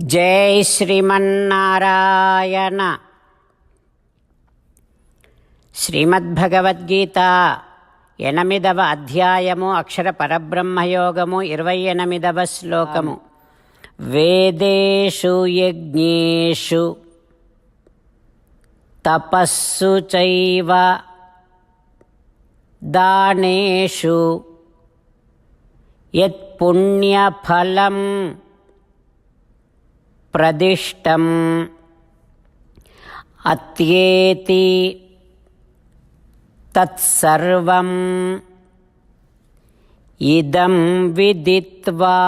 జై శ్రీమన్నారాయణ. శ్రీమద్భగవద్గీత ఎనిమిదవ అధ్యాయము అక్షర పరబ్రహ్మయోగము ఇరవై ఎనిమిదవ శ్లోకము. వేదేషు యజ్ఞేషు తపస్సు చైవ దానేషు యత్పుణ్యఫలం प्रदिष्टम्। अत्येति तत्सर्वम्। इदं विदित्वा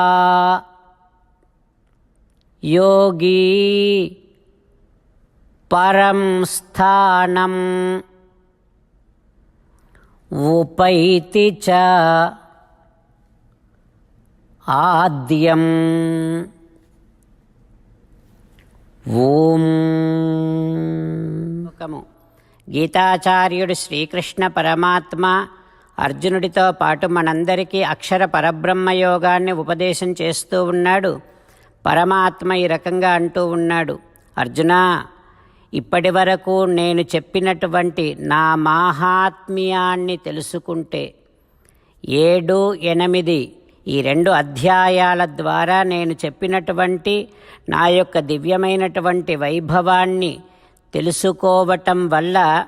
योगी परं स्थानम्। उपैति च आद्यम्। ఓం. గీతాచార్యుడు శ్రీకృష్ణ పరమాత్మ అర్జునుడితో పాటు మనందరికీ అక్షర పరబ్రహ్మ యోగాన్ని ఉపదేశం చేస్తూ ఉన్నాడు. పరమాత్మ ఈ రకంగా అంటూ ఉన్నాడు. అర్జున ఇప్పటి వరకు నేను చెప్పినటువంటి నా మాహాత్మ్యాన్ని తెలుసుకుంటే ఏడు ఎనిమిది ఈ రెండు అధ్యాయాల ద్వారా నేను చెప్పినటువంటి నా యొక్క దివ్యమైనటువంటి వైభవాన్ని తెలుసుకోవటం వల్ల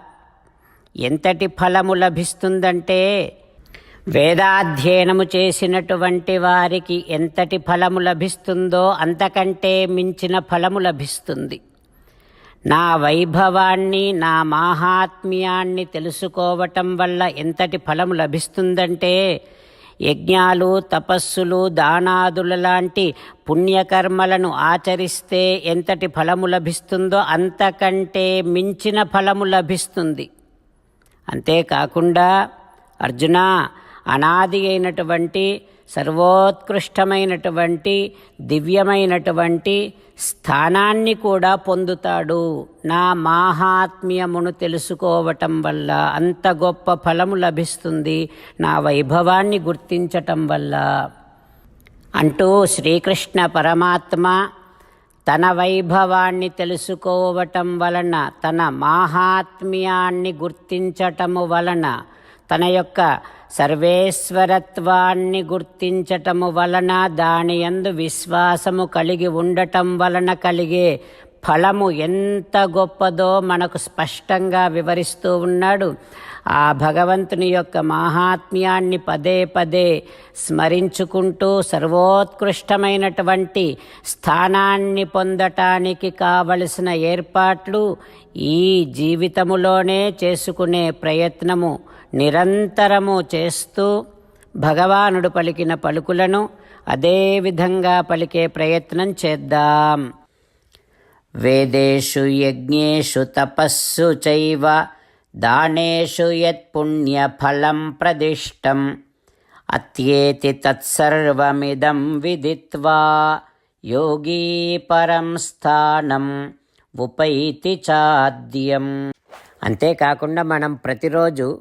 ఎంతటి ఫలము లభిస్తుందంటే వేదాధ్యయనము చేసినటువంటి వారికి ఎంతటి ఫలము లభిస్తుందో అంతకంటే మించిన ఫలము లభిస్తుంది. నా వైభవాన్ని నా మాహాత్మ్యాన్ని తెలుసుకోవటం వల్ల ఎంతటి ఫలము లభిస్తుందంటే యజ్ఞాలు తపస్సులు దానాదుల లాంటి పుణ్యకర్మలను ఆచరిస్తే ఎంతటి ఫలము లభిస్తుందో అంతకంటే మించిన ఫలము లభిస్తుంది. అంతేకాకుండా అర్జున అనాది అయినటువంటి సర్వోత్కృష్టమైనటువంటి దివ్యమైనటువంటి స్థానాన్ని కూడా పొందుతాడు. నా మాహాత్మ్యమును తెలుసుకోవటం వల్ల అంత గొప్ప ఫలము లభిస్తుంది నా వైభవాన్ని గుర్తించటం వల్ల. అంటూ శ్రీకృష్ణ పరమాత్మ తన వైభవాన్ని తెలుసుకోవటం వలన తన మాహాత్మ్యాన్ని గుర్తించటము వలన తన యొక్క సర్వేశ్వరత్వాన్ని గుర్తించటము వలన దాని యందు విశ్వాసము కలిగి ఉండటం వలన కలిగే ఫలము ఎంత గొప్పదో మనకు స్పష్టంగా వివరిస్తూ ఉన్నాడు. ఆ భగవంతుని యొక్క మాహాత్మ్యాన్ని పదే పదే స్మరించుకుంటూ సర్వోత్కృష్టమైనటువంటి స్థానాన్ని పొందటానికి కావలసిన ఏర్పాట్లు ఈ జీవితములోనే చేసుకునే ప్రయత్నము. నిరంతరము చేస్తూ భగవానుడు పలికిన పలుకులను అదే విధంగా పలికే ప్రయత్నం చేద్దాం. వేదేషు యజ్ఞేషు తపస్సు చైవ దానేషు యత్పుణ్యఫలం ప్రదిష్టం. అత్యేతి తత్సర్వమిదం విదిత్వా యోగీ పరం స్థానం ఉపైతి చాద్యం. అంతేకాకుండా మనం ప్రతిరోజు